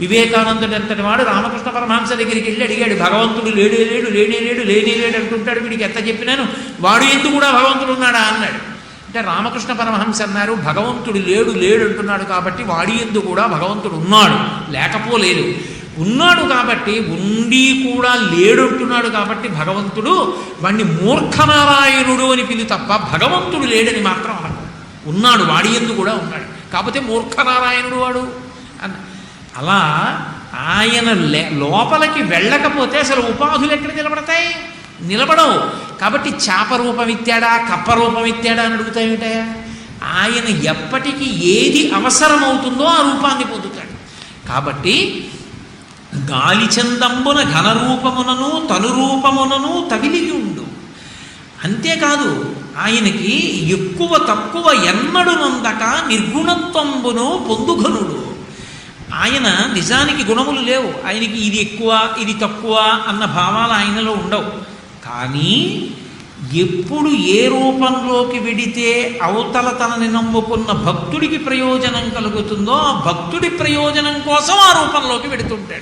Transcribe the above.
వివేకానందుడు అంతటి వాడు రామకృష్ణ పరమహంస దగ్గరికి వెళ్ళి అడిగాడు భగవంతుడు లేడే లేడు లేనే లేడు లేనే లేడు అంటుంటాడు వీడికి ఎంత చెప్పినాను? వాడు ఎందుకు కూడా భగవంతుడు ఉన్నాడా? అన్నాడు. అంటే రామకృష్ణ పరమహంస అన్నారు భగవంతుడు లేడు లేడు అంటున్నాడు కాబట్టి వాడి ఎందు కూడా భగవంతుడు ఉన్నాడు లేకపోలేదు. ఉన్నాడు కాబట్టి ఉండి కూడా లేడు అంటున్నాడు కాబట్టి భగవంతుడు వాణ్ణి మూర్ఖనారాయణుడు అని పిలు తప్ప భగవంతుడు లేడని మాత్రం అనకు. ఉన్నాడు వాడి ఎందు కూడా ఉన్నాడు. కాకపోతే మూర్ఖనారాయణుడు వాడు. అన్న అలా ఆయన లోపలికి వెళ్ళకపోతే అసలు ఉపాధులు ఎక్కడ నిలబడతాయి? నిలబడవు. కాబట్టి చేప రూపం ఇత్తాడా కప్ప రూపం ఇత్తాడా అని అడుగుతాయేమిటయా ఆయన ఎప్పటికీ ఏది అవసరమవుతుందో ఆ రూపాన్ని పొందుతాడు. కాబట్టి గాలిచందంబున ఘనరూపమునను తనురూపమునను ఉండు. అంతేకాదు ఆయనకి ఎక్కువ తక్కువ ఎన్నడు నొందక నిర్గుణత్వంబును పొందుఘనుడు. ఆయన నిజానికి గుణములు లేవు. ఆయనకి ఇది ఎక్కువ ఇది తక్కువ అన్న భావాలు ఆయనలో ఉండవు. కానీ ఎప్పుడు ఏ రూపంలోకి వెడితే అవతల తనని నమ్ముకున్న భక్తుడికి ప్రయోజనం కలుగుతుందో ఆ భక్తుడి ప్రయోజనం కోసం ఆ రూపంలోకి వెడుతుంటాడు.